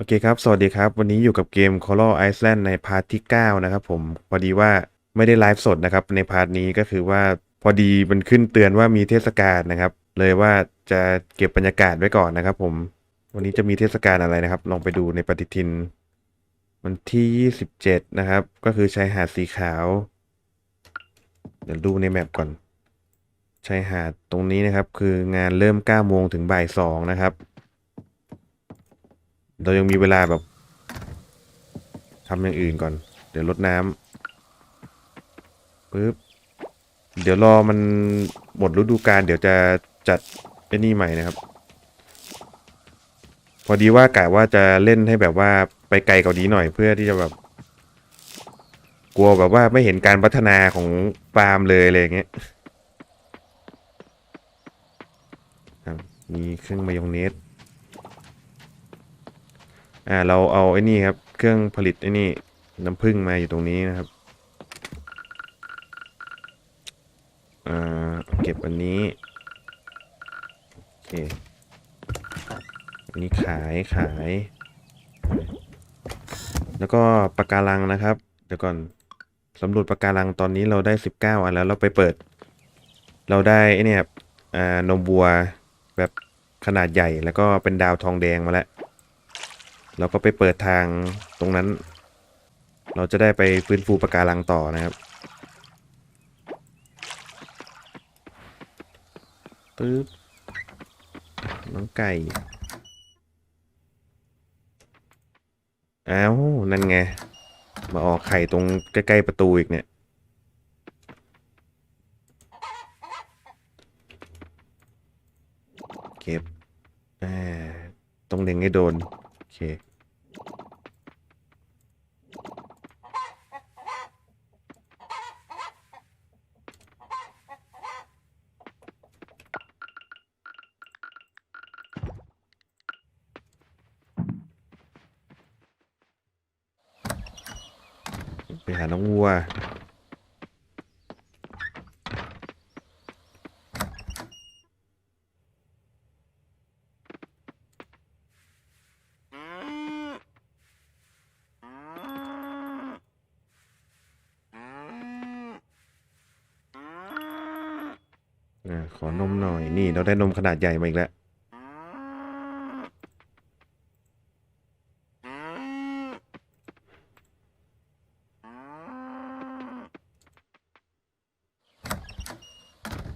โอเคครับ สวัสดีครับ วันนี้อยู่กับเกม Coral Island ในพาร์ทที่ 9 นะครับผม พอดีว่าไม่ได้ไลฟ์สดนะครับ ในพาร์ทนี้ก็คือว่าพอดีมันขึ้นเตือนว่ามีเทศกาลนะครับ เลยว่าจะเก็บบรรยากาศไว้ก่อนนะครับผม วันนี้จะมีเทศกาลอะไรนะครับ ลองไปดูในปฏิทิน วันที่ 27 นะครับ ก็คือชายหาดสีขาว เดี๋ยวดูในแมปก่อน ชายหาดตรงนี้นะครับ คืองานเริ่ม9โมงถึงบ่าย2นะครับ เรายังมีเวลาแบบทำอย่างอื่นก่อน เดี๋ยวลดน้ำปึ๊บ เดี๋ยวรอมันหมดฤดูกาลเดี๋ยวจะจัดไอ้นี่ใหม่นะครับ พอดีว่ากะว่าจะเล่นให้แบบว่าไปไกลกว่านี้หน่อยเพื่อที่จะแบบ กลัวแบบว่าไม่เห็นการพัฒนาของฟาร์มเลยอะไรเงี้ยครับมีเครื่องมายองเนส อ่าเราเอาไอ้นี่ครับเครื่องผลิตไอ้นี่น้ำผึ้งมาอยู่ตรงนี้นะครับอ่าเก็บอันนี้โอเคอันนี้ขายขาย แล้วก็ปะการังนะครับ เดี๋ยวก่อนสำรวจปะการังตอนนี้เราได้สิบเก้าอันแล้วเราไปเปิด เราได้ไอ้เนี่ยครับนมวัวแบบขนาดใหญ่แล้วก็เป็นดาวทองแดงมาแล้ว เราก็ไปเปิดทางตรงนั้น เราจะได้ไปฟื้นฟูปะการังต่อนะครับปึ๊บน้องไก่อ้าวนั่นไง มาออกไข่ตรงใกล้ ๆ ประตูอีกเนี่ย เก็บอ่าต้องเล็งให้โดน โอเค หาน้องวัว ขอนมหน่อย นี่ เราได้นมขนาดใหญ่มาอีกแล้ว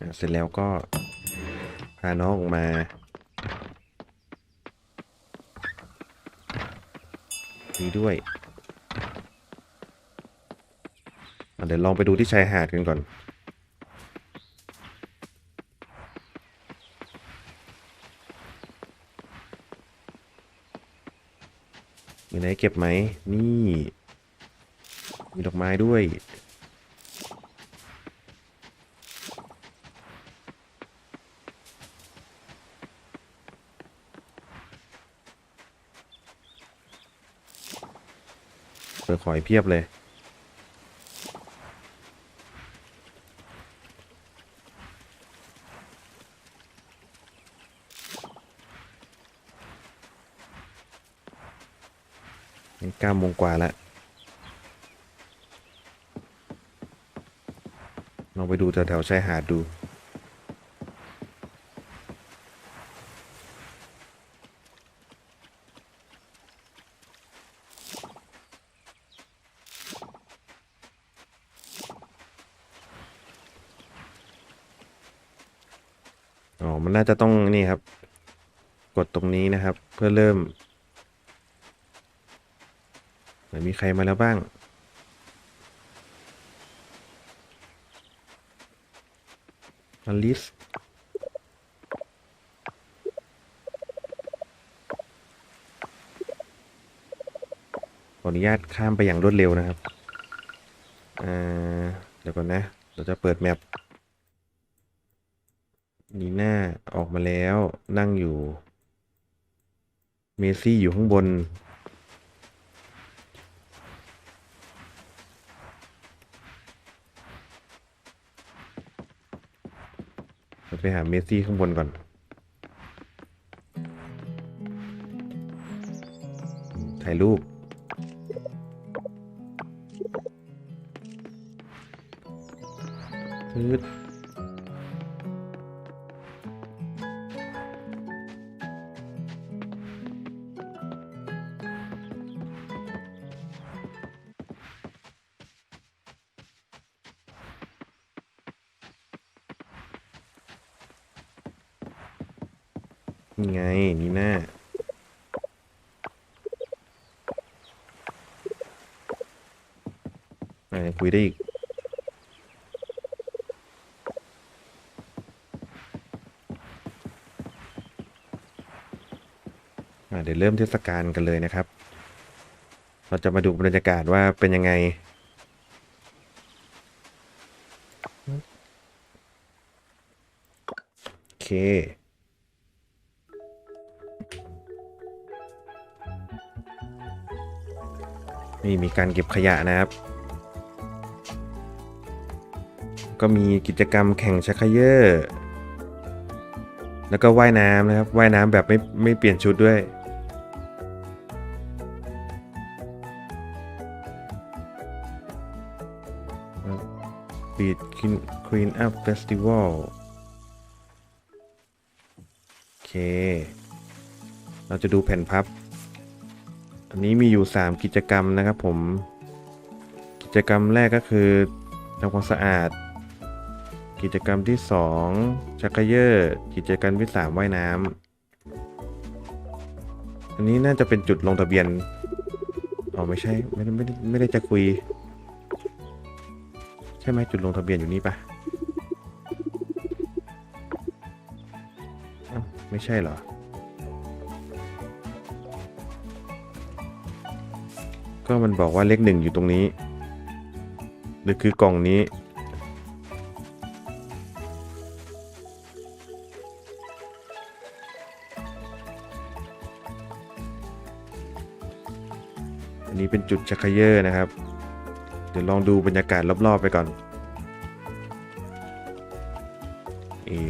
อะ เสร็จแล้วก็พาน้องออกมานี่ด้วยเดี๋ยวลองไปดูที่ชายหาดกันก่อน มีไหนเก็บไหม นี่ มีดอกไม้ด้วย เปิดขอยเพียบเลย นี่เก้าโมงกว่าแล้วลองไปดูแถวๆชายหาดดู มันน่าจะต้องนี่ครับ กดตรงนี้นะครับ เพื่อเริ่มเหมือนมีใครมาแล้วบ้าง อลิส ขออนุญาตข้ามไปอย่างรวดเร็วนะครับ เดี๋ยวก่อนนะ เราจะเปิดแมป นีน่าออก มาแล้วนั่งอยู่ เมซี่อยู่ข้างบน ไปหาเมซี่ข้างบนก่อน ถ่ายรูป นี่ไง นี่หน้าอะยังคุยได้อีกอเดี๋ยวเริ่มเทศกาลกันเลยนะครับ เราจะมาดูบรรยากาศว่าเป็นยังไงโอเค นี่มีการเก็บขยะนะครับ ก็มีกิจกรรมแข่งชักเขยอร์แล้วก็ว่ายน้ำนะครับว่ายน้ำแบบไม่ไม่เปลี่ยนชุดด้วยบีดคินคีนอัพเฟสติวัลโอเค เราจะดูแผ่นพับันนี้มีอยู่ 3 กิจกรรมนะครับผม กิจกรรมแรกก็คือทำความสะอาด กิจกรรมที่ 2 ชักเยอร์กิจกรรมที่ 3 ว่ายน้ำอันนี้น่าจะเป็นจุดลงทะเบียนอ๋อไม่ใช่ไม่ได้ไม่ได้ไม่ได้จะคุย ใช่ไหมจุดลงทะเบียนอยู่นี่ปะไม่ใช่เหรอ ก็มันบอกว่าเลขหนึ่งอยู่ตรงนี้ หรือคือกล่องนี้ อันนี้เป็นจุดชักเยอร์นะครับ เดี๋ยวลองดูบรรยากาศรอบๆไปก่อน เอ๋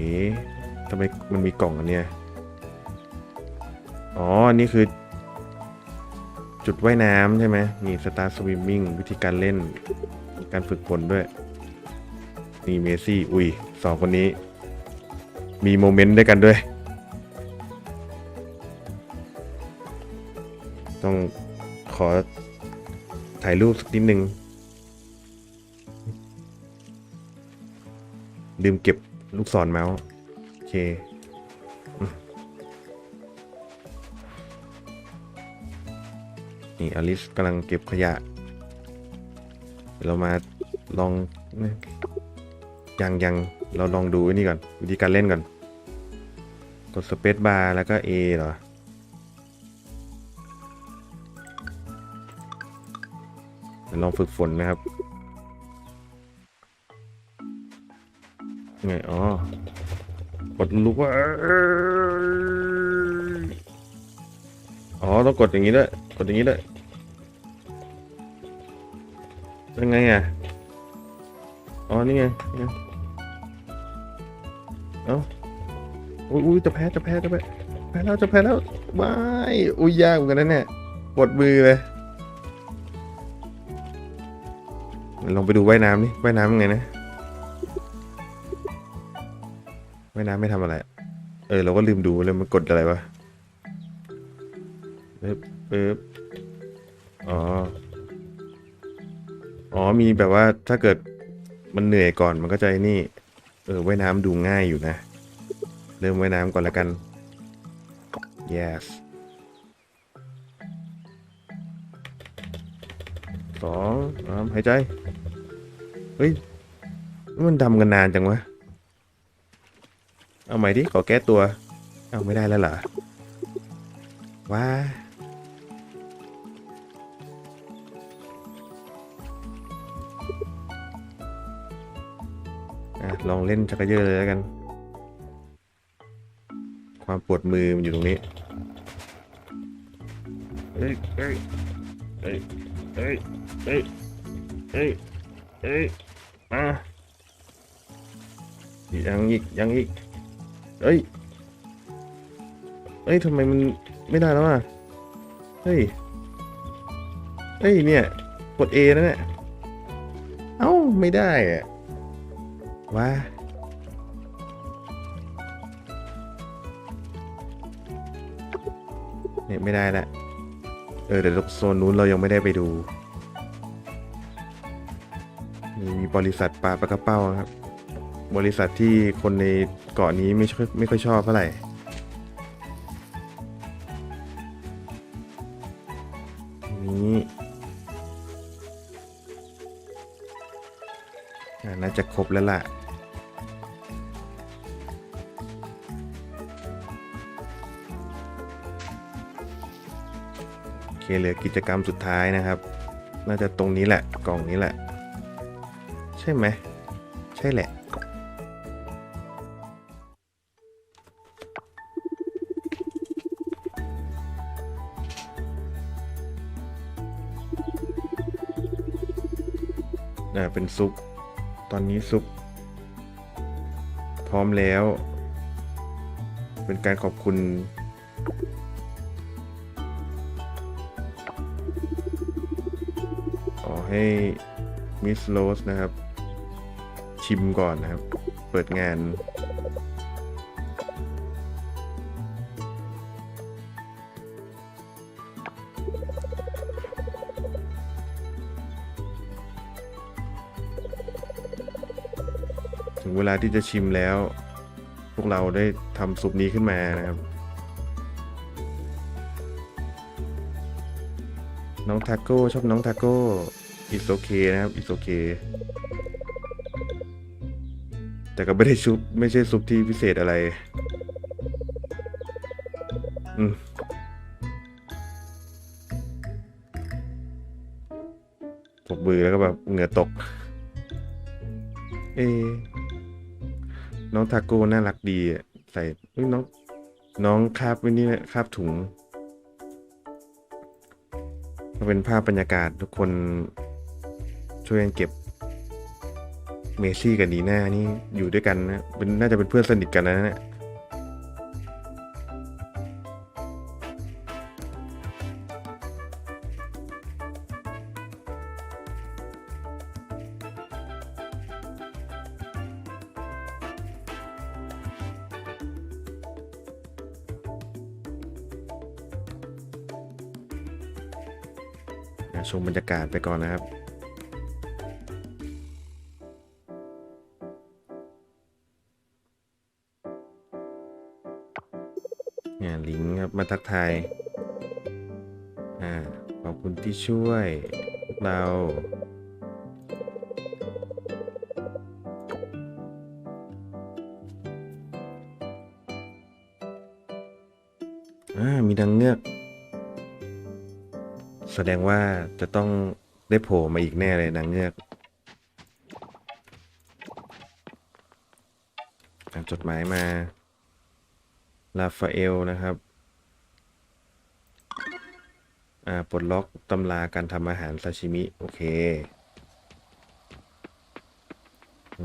ทำไมมันมีกล่องอันเนี้ย อ๋ออันนี้คือ จุดว่ายน้ำใช่ไหมนี่สตาร์สวิมมิ่งวิธีการเล่น การฝึกฝนด้วย นี่เมซี่ อุ้ยสองคนนี้ มีโมเมนต์ด้วยกันด้วย ต้องขอถ่ายรูปสักนิดนึงลืมเก็บลูกศรเมาส์โอเค นี่อลิสกำลังเก็บขยะเดี๋ยวเรามาลองยังยังเราลองดูอ้นี่ก่อน วิธีการเล่นก่อน กดสเปซบาร์แล้วก็ A เหรอลองฝึกฝนนะครับไงอ๋อกดลุกว่าอ๋อ ต้องกดอย่างนี้ด้วย กดอย่างนี้ด้วย ยังไงอะ อ๋อ นี่ไงเอ้าอุ้ยอุ้ยจะแพ้ จะแพ้ จะแพ้ แพ้แล้ว จะแพ้แล้วไม่อุ้ยยากเหมือนกันนะเนี่ยปวดมือเลย ลองไปดูว่ายน้ำนี่ว่ายน้ำยังไงนะว่ายน้ำไม่ทำอะไร เออ เราก็ลืมดูเลยมันกดอะไรวะปึ๊บปึ๊บอ๋อ อ๋อมีแบบว่าถ้าเกิดมันเหนื่อยก่อนมันก็จะไอ้นี่ เออว่ายน้ำดูง่ายอยู่นะ เริ่มว่ายน้ำก่อนละกัน yes สองสามหายใจ เฮ้ย มันดำกันนานจังวะ เอาใหม่ดิ ขอแก้ตัว เอาไม่ได้แล้วเหรอว้า อะลองเล่นจักรเยอะเลยแล้วกัน ความปวดมือมันอยู่ตรงนี้เฮ้ยเฮ้ยเฮ้ยเฮ้ยเฮ้ยเฮ้ยเฮ้ยมายังอีกยังอีกเฮ้ยเฮ้ยทำไมมันไม่ได้แล้วอะเฮ้ยเอ้ยเนี่ย กด A นั่นแหละเอ้า ไม่ได้อะ ว้าเนี่ยไม่ได้ละเออแต่โซนนู้นเรายังไม่ได้ไปดูมีมีบริษัทปลาปลากระเป้าครับ บริษัทที่คนในเกาะนี้ไม่ค่อยไม่ค่อยชอบเท่าไหร่นี้ น่าจะครบแล้วล่ะโอเคเหลือกิจกรรมสุดท้ายนะครับ น่าจะตรงนี้แหละกล่องนี้แหละ ใช่ไหมใช่แหละอ่าเป็นซุป ตอนนี้ซุป พร้อมแล้ว เป็นการขอบคุณ ขอให้มิสโรสนะครับ ชิมก่อนนะครับ เปิดงาน เวลาที่จะชิมแล้ว พวกเราได้ทำซุปนี้ขึ้นมานะครับ น้องทาโก้ชอบน้องทาโก้อิสโอเคนะครับอิสโอเคแต่ก็ไม่ได้ซุปไม่ใช่ซุปที่พิเศษอะไร อืมปรบมือแล้วก็แบบเหงื่อตก เอ น้องทาโก้น่ารักดีใส่น้องน้องคาบไว้นี่นะคาบถุงก็เป็นภาพบรรยากาศทุกคนช่วยกันเก็บ เมซี่กับนีน่านี่อยู่ด้วยกันนะเป็นน่าจะเป็นเพื่อนสนิทกันนะเนี่ย ชมบรรยากาศไปก่อนนะครับเนี่ยลิงครับมาทักทายอ่าขอบคุณที่ช่วยเราอ่ามีดังเงือก แสดงว่าจะต้องได้โผล่มาอีกแน่เลยนางเงือกจดหมายมา ลาฟาเอลนะครับ อ่า ปลดล็อกตำราการทำอาหารซาชิมิ โอเค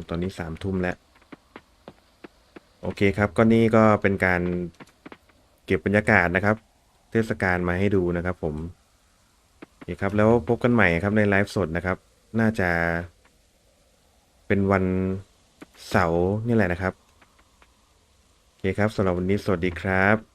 ตอนนี้สามทุ่มแล้ว โอเคครับ ก็นี่ก็เป็นการเก็บบรรยากาศนะครับ เทศกาลมาให้ดูนะครับผม เคครับ แล้วพบกันใหม่ครับในไลฟ์สดนะครับ น่าจะเป็นวันเสาร์นี่แหละนะครับ โอเคครับสำหรับวันนี้สวัสดีครับ